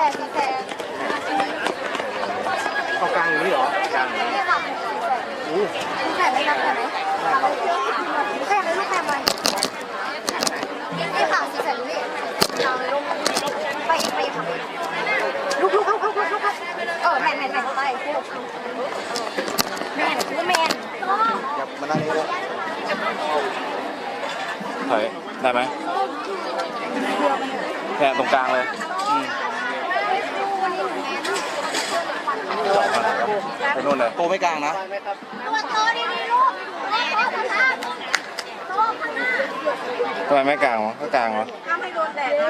สนสี่แสนเอากลางอย่างนี้เหรอนี่ค่ะสี่แสนอู้สี่แสนไม่รับแต่ไหมแค่ไม่รู้แค่ไหมนี่ค่ะสี่แสนนี่เอาลงไปไปค่ะลุกลุกลุกลุกลุกลุกเออแมนแมนแมนไปแมนกูแมนอย่ามานั่งนี่เลยถอยได้ไหมเนี่ยตรงกลางเลยอืมสองขนาดครับ ไปนู่นเลยโตไม่กลางนะตัวโตดีดีลูกโตข้างหน้าโตข้างหน้าทำไมไม่กลางวะก็กลางวะห้ามให้โดนแดดนะ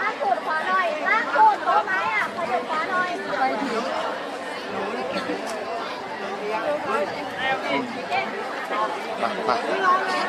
ลากตูดขวาหน่อยลากตูดโตไหมอะขยับขวาหน่อยไปถึงมามา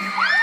Yeah.